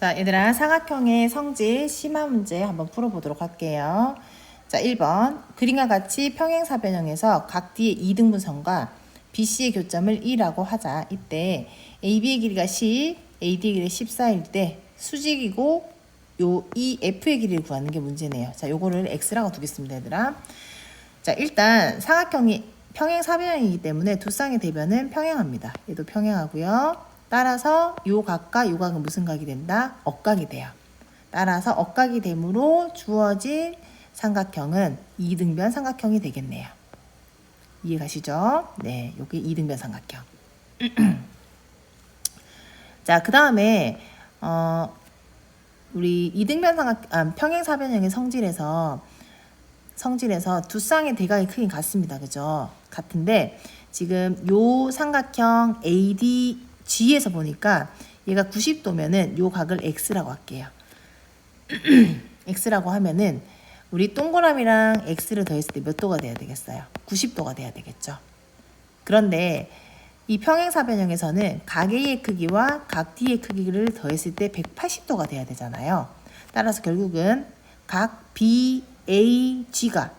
자, 얘들아, 사각형의 성질 심화 문제 한번 풀어보도록 할게요. 자, 1번. 그림과 같이 평행사변형에서 각 D의 2등분선과 BC의 교점을 2라고 하자. 이때 AB의 길이가 10, AD의 길이가 14일 때 수직이고 요이 F의 길이를 구하는 게 문제네요. 자, 요거를 X라고 두겠습니다, 얘들아. 자, 일단 사각형이 평행사변형이기 때문에 두 쌍의 대변은 평행합니다. 얘도 평행하고요. 따라서 요 각과 요 각은 무슨 각이 된다? 억각이 돼요. 따라서 억각이 되므로 주어진 삼각형은 이등변 삼각형이 되겠네요. 이해가시죠? 네, 요게 이등변 삼각형. 자, 그 다음에 어, 우리 이등변 삼각 아, 평행 사변형의 성질에서 성질에서 두 쌍의 대각의 크기 같습니다. 그죠? 같은데 지금 요 삼각형 ADG에서 보니까 얘가 90도면은 요 각을 X라고 할게요. X라고 하면은 우리 동그라미랑 X를 더했을 때 몇 도가 돼야 되겠어요? 90도가 돼야 되겠죠. 그런데 이 평행사변형에서는 각 A의 크기와 각 D의 크기를 더했을 때 180도가 돼야 되잖아요. 따라서 결국은 각 B, A, G가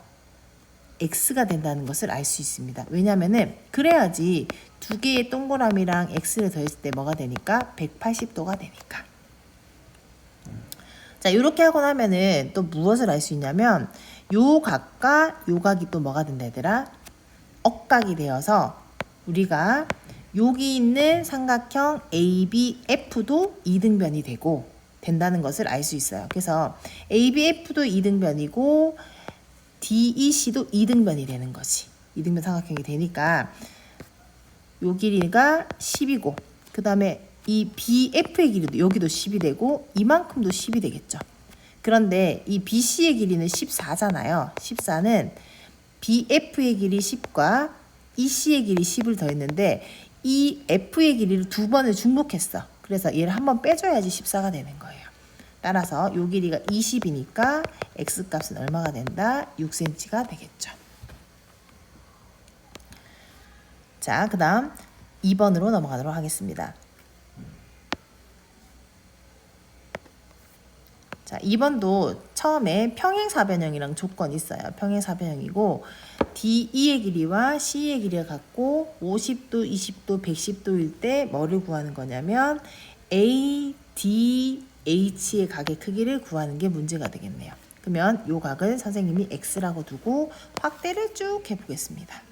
X가 된다는 것을 알 수 있습니다. 왜냐면은 그래야지 두 개의 동그라미랑 X를 더했을 때 뭐가 되니까 180도가 되니까. 자, 이렇게 하고 나면은 또 무엇을 알 수 있냐면 요 각과 요 각이 또 뭐가 된다 얘들아? 억각이 되어서 우리가 여기 있는 삼각형 ABF도 이등변이 되고 된다는 것을 알 수 있어요. 그래서 ABF도 이등변이고 DEC도 이등변이 되는 거지. 이등변 삼각형이 되니까 요 길이가 10이고 그 다음에 이 BF의 길이도 여기도 10이 되고 이만큼도 10이 되겠죠. 그런데 이 BC의 길이는 14잖아요. 14는 BF의 길이 10과 EC의 길이 10을 더했는데 이 F의 길이를 두 번을 중복했어. 그래서 얘를 한 번 빼줘야지 14가 되는 거예요. 따라서 요 길이가 20이니까 X 값은 얼마가 된다? 6cm가 되겠죠. 자, 그 다음 2번으로 넘어가도록 하겠습니다. 자, 2번도 처음에 평행사변형이랑 조건이 있어요. 평행사변형이고 DE의 길이와 CE의 길이가 같고 50도, 20도, 110도일 때 뭐를 구하는 거냐면 A, D, H의 각의 크기를 구하는 게 문제가 되겠네요. 그러면 요 각을 선생님이 X라고 두고 확대를 쭉 해보겠습니다.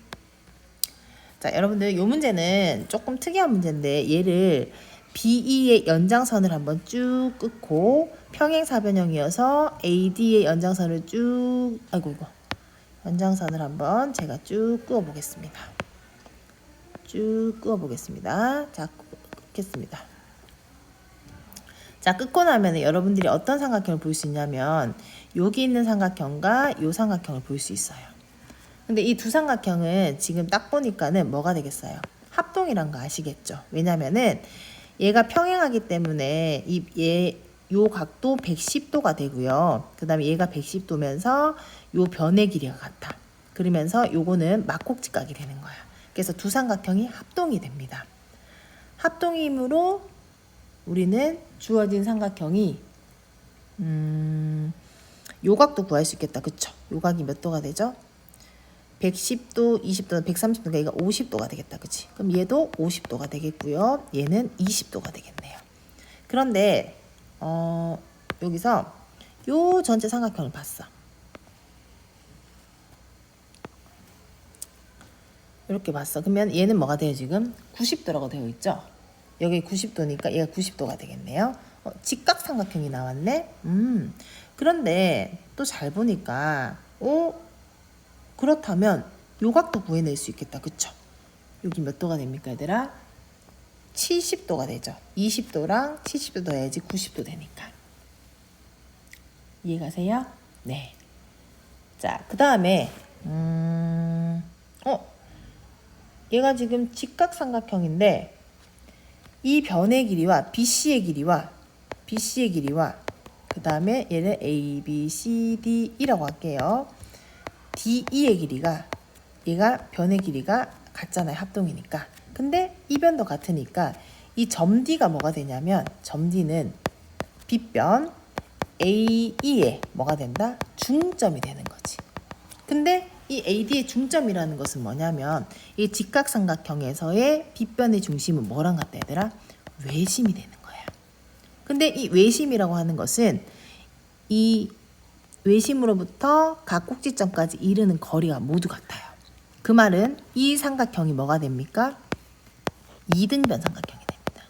자, 여러분들 요 문제는 조금 특이한 문제인데 얘를 BE의 연장선을 한번 쭉 끊고 평행사변형이어서 AD의 연장선을 쭉 아이고 이거 연장선을 한번 제가 쭉 그어 보겠습니다. 쭉 그어 보겠습니다. 자, 끊겠습니다. 자, 끊고 나면 여러분들이 어떤 삼각형을 볼 수 있냐면 여기 있는 삼각형과 요 삼각형을 볼 수 있어요. 근데 이 두 삼각형은 지금 딱 보니까는 뭐가 되겠어요? 합동이란 거 아시겠죠? 왜냐면은 얘가 평행하기 때문에 이 얘 요 각도 110도가 되고요. 그다음에 얘가 110도면서 요 변의 길이가 같아. 그러면서 요거는 막곡직각이 되는 거야. 그래서 두 삼각형이 합동이 됩니다. 합동이므로 우리는 주어진 삼각형이 음, 요각도 구할 수 있겠다. 그쵸? 요각이 몇 도가 되죠? 110도, 20도, 130도, 그러니까 얘가 50도가 되겠다. 그치? 그럼 얘도 50도가 되겠고요. 얘는 20도가 되겠네요. 그런데 어, 여기서 요 전체 삼각형을 봤어. 이렇게 봤어. 그러면 얘는 뭐가 돼요, 지금? 90도라고 되어 있죠? 여기 90도니까 얘가 90도가 되겠네요. 어, 직각삼각형이 나왔네. 음. 그런데 또 잘 보니까 어 그렇다면 요 각도 구해낼 수 있겠다. 그쵸? 여기 몇 도가 됩니까, 얘들아? 70도가 되죠. 20도랑 70도 더해야지 90도 되니까. 이해가세요? 네. 자, 그 다음에 음, 어, 얘가 지금 직각삼각형인데 이 변의 길이와 BC의 길이와 BC의 길이와 그 다음에 얘는 A, B, C, D, E라고 할게요. DE의 길이가 얘가 변의 길이가 같잖아요. 합동이니까. 근데 이 변도 같으니까 이 점 D가 뭐가 되냐면 점 D는 빗변 AE에 뭐가 된다? 중점이 되는 거지. 근데 이 AD의 중점이라는 것은 뭐냐면 이 직각삼각형에서의 빗변의 중심은 뭐랑 같다 얘들아? 외심이 되는 거야. 근데 이 외심이라고 하는 것은 이 외심으로부터 각 꼭지점까지 이르는 거리가 모두 같아요. 그 말은 이 삼각형이 뭐가 됩니까? 이등변 삼각형이 됩니다.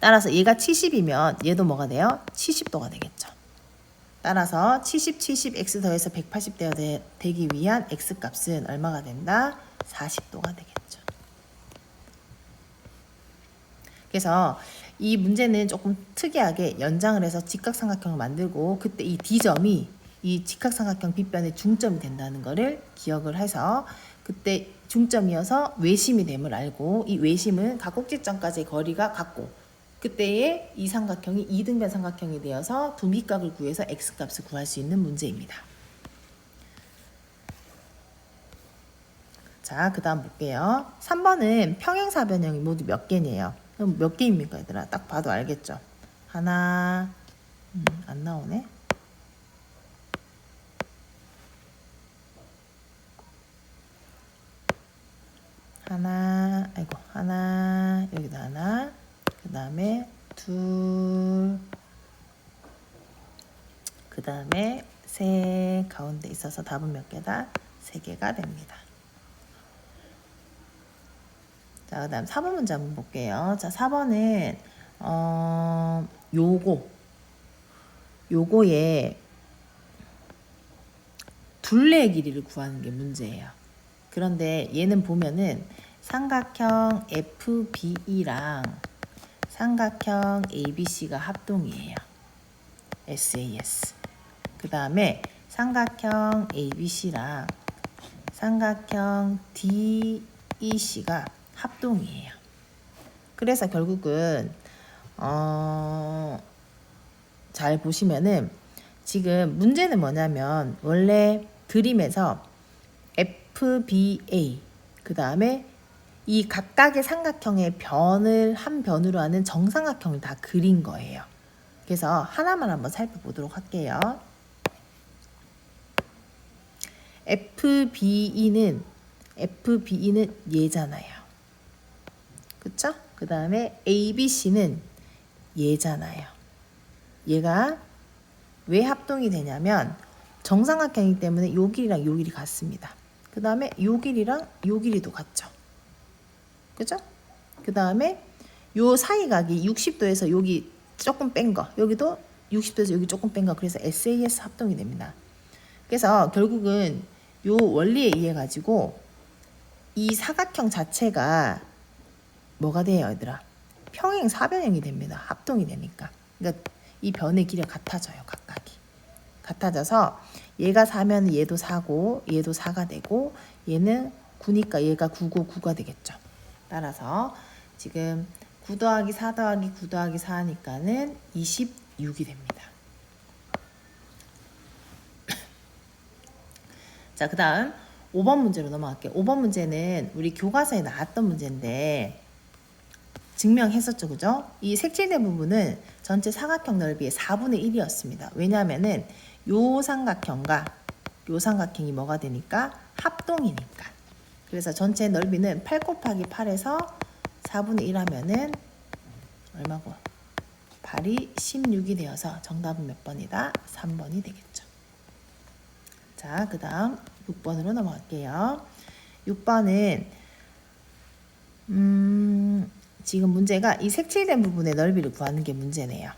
따라서 얘가 70이면 얘도 뭐가 돼요? 70도가 되겠죠. 따라서 70, 70, x 더해서 180 되어 되, 되기 위한 x 값은 얼마가 된다? 40도가 되겠죠. 그래서 이 문제는 조금 특이하게 연장을 해서 직각삼각형을 만들고 그때 이 D점이 이 직각삼각형 빗변의 중점이 된다는 것을 기억을 해서 그때 중점이어서 외심이 됨을 알고 이 외심은 각 꼭지점까지의 거리가 같고 그때의 이 삼각형이 이등변 삼각형이 되어서 두 밑각을 구해서 x값을 구할 수 있는 문제입니다. 자, 그 다음 볼게요. 3번은 평행사변형이 모두 몇 개니에요? 몇 개입니까, 얘들아? 딱 봐도 알겠죠? 하나, 음, 안 나오네. 하나, 아이고, 하나, 여기도 하나, 그 다음에 둘, 그 다음에 세 가운데 있어서 답은 몇 개다? 세 개가 됩니다. 자, 그 다음 4번 문제 한번 볼게요. 자, 4번은, 어, 요거. 요거에 둘레의 길이를 구하는 게 문제예요. 그런데 얘는 보면은 삼각형 FBE랑 삼각형 ABC가 합동이에요. SAS. 그 다음에 삼각형 ABC랑 삼각형 DEC가 합동이에요. 그래서 결국은 어, 잘 보시면은 지금 문제는 뭐냐면 원래 그림에서 FBA 그 다음에 이 각각의 삼각형의 변을 한 변으로 하는 정삼각형을 다 그린 거예요. 그래서 하나만 한번 살펴보도록 할게요. FBE는 FBE는 얘잖아요. 그쵸? 그 다음에 ABC는 얘잖아요. 얘가 왜 합동이 되냐면 정삼각형이기 때문에 요 길이랑 요 길이 같습니다. 그 다음에 요 길이랑 요 길이도 같죠. 그죠? 그 다음에 요 사이각이 60도에서 여기 조금 뺀 거, 여기도 60도에서 여기 조금 뺀 거, 그래서 SAS 합동이 됩니다. 그래서 결국은 요 원리에 의해 가지고 이 사각형 자체가 뭐가 돼요, 얘들아? 평행 사변형이 됩니다. 합동이 되니까. 그러니까 이 변의 길이가 같아져요, 각각이. 같아져서 얘가 4면 얘도 4고 얘도 4가 되고 얘는 9니까 얘가 9고 9가 되겠죠. 따라서 지금 9 더하기 4 더하기 9 더하기 4 하니까는 26이 됩니다. 자, 그 다음 5번 문제로 넘어갈게요. 5번 문제는 우리 교과서에 나왔던 문제인데 증명했었죠. 그죠? 이 색칠된 부분은 전체 사각형 넓이의 4분의 1이었습니다. 왜냐하면은 요 삼각형과 요 삼각형이 뭐가 되니까 합동이니까. 그래서 전체 넓이는 8 곱하기 8에서 4분의 1 하면은 얼마고? 8이 16이 되어서 정답은 몇 번이다? 3번이 되겠죠. 자, 그 다음 6번으로 넘어갈게요. 6번은 음, 지금 문제가 이 색칠된 부분의 넓이를 구하는 게 문제네요.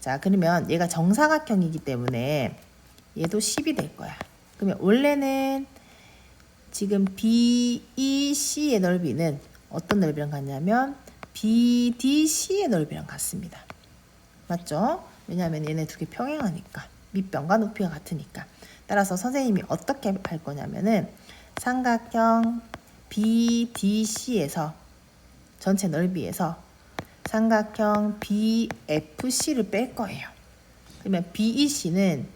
자, 그러면 얘가 정사각형이기 때문에 얘도 10이 될 거야. 그러면 원래는 지금 BEC의 넓이는 어떤 넓이랑 같냐면 BDC의 넓이랑 같습니다. 맞죠? 왜냐하면 얘네 두 개 평행하니까 밑변과 높이가 같으니까 따라서 선생님이 어떻게 할 거냐면은 삼각형 BDC에서 전체 넓이에서 삼각형 BFC를 뺄 거예요. 그러면 BEC는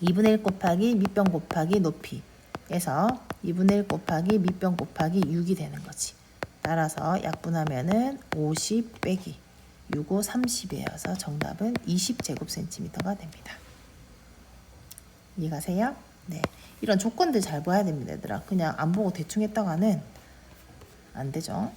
2분의 1 곱하기 밑변 곱하기 높이 에서 2분의 1 곱하기 밑변 곱하기 6이 되는 거지. 따라서 약분하면은 50 빼기 65 30이어서 정답은 20제곱센티미터가 됩니다. 이해가세요? 네. 이런 조건들 잘 봐야 됩니다, 얘들아. 그냥 안 보고 대충 했다가는 안 되죠.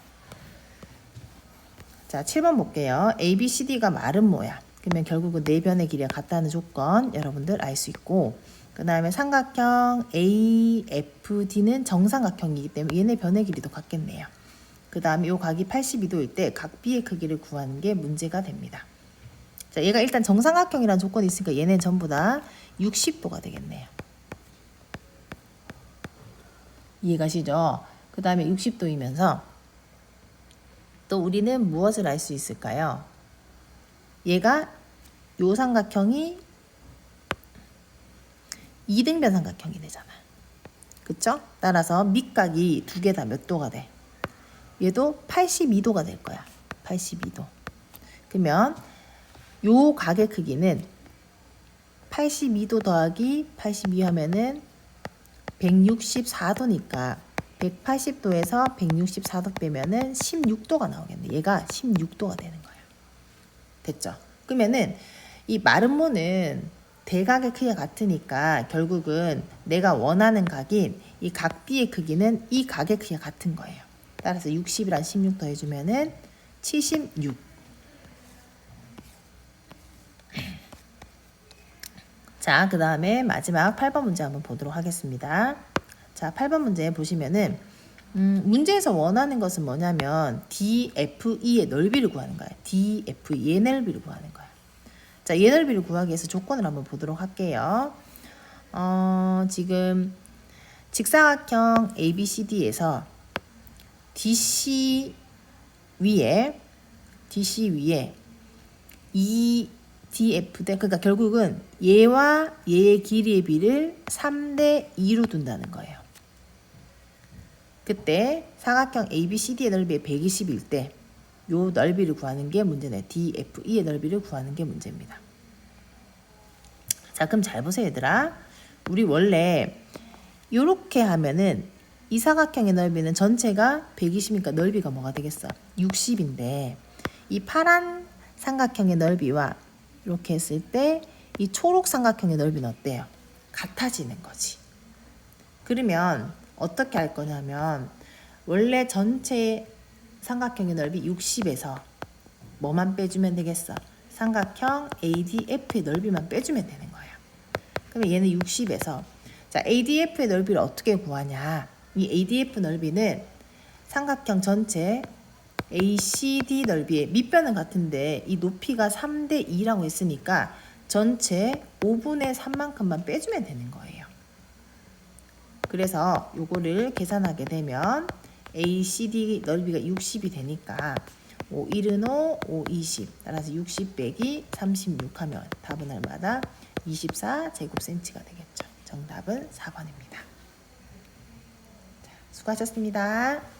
자, 7번 볼게요. A, B, C, D가 마른 모야. 그러면 결국은 네 변의 길이가 같다는 조건 여러분들 알 수 있고 그 다음에 삼각형 A, F, D는 정삼각형이기 때문에 얘네 변의 길이도 같겠네요. 그 다음에 요 각이 82도일 때 각 B의 크기를 구하는 게 문제가 됩니다. 자, 얘가 일단 정삼각형이라는 조건이 있으니까 얘는 전부 다 60도가 되겠네요. 이해 가시죠? 그 다음에 60도이면서 또 우리는 무엇을 알 수 있을까요? 얘가 요 삼각형이 이등변 삼각형이 되잖아. 그쵸? 따라서 밑각이 두 개 다 몇 도가 돼? 얘도 82도가 될 거야. 82도. 그러면 요 각의 크기는 82도 더하기 82 하면은 164도니까 180도에서 164도 빼면은 16도가 나오겠네. 얘가 16도가 되는 거야. 됐죠? 그러면은 이 마름모는 대각의 크기가 같으니까 결국은 내가 원하는 각인 이각 B의 크기는 이 각의 크기가 같은 거예요. 따라서 60이랑 16 더해주면은 76. 자, 그 다음에 마지막 8번 문제 한번 보도록 하겠습니다. 자, 8번 문제 보시면은 음, 문제에서 원하는 것은 뭐냐면 DFE의 넓이를 구하는 거야. DFE 의 넓이를 구하는 거야. 자, 얘 넓이를 구하기 위해서 조건을 한번 보도록 할게요. 어, 지금 직사각형 ABCD에서 DC 위에 DC 위에 E DF 대 그러니까 결국은 얘와 얘의 길이의 비를 3대 2로 둔다는 거예요. 그때 사각형 ABCD의 넓이가 120일 때 요 넓이를 구하는 게 문제네. DFE의 넓이를 구하는 게 문제입니다. 자, 그럼 잘 보세요, 얘들아. 우리 원래 요렇게 하면은 이 사각형의 넓이는 전체가 120이니까 넓이가 뭐가 되겠어? 60인데 이 파란 삼각형의 넓이와 이렇게 했을 때 이 초록 삼각형의 넓이는 어때요? 같아지는 거지. 그러면 어떻게 할 거냐면 원래 전체 삼각형의 넓이 60에서 뭐만 빼주면 되겠어? 삼각형 ADF의 넓이만 빼주면 되는 거야. 그러면 얘는 60에서 자 ADF의 넓이를 어떻게 구하냐? 이 ADF 넓이는 삼각형 전체 ACD 넓이의 밑변은 같은데 이 높이가 3대 2라고 했으니까 전체 5분의 3만큼만 빼주면 되는 거예요. 그래서 요거를 계산하게 되면 ACD 넓이가 60이 되니까 5 1은 5, 5 20 따라서 60 빼기 36 하면 답은 얼마다? 24 제곱센치가 되겠죠. 정답은 4번입니다. 수고하셨습니다.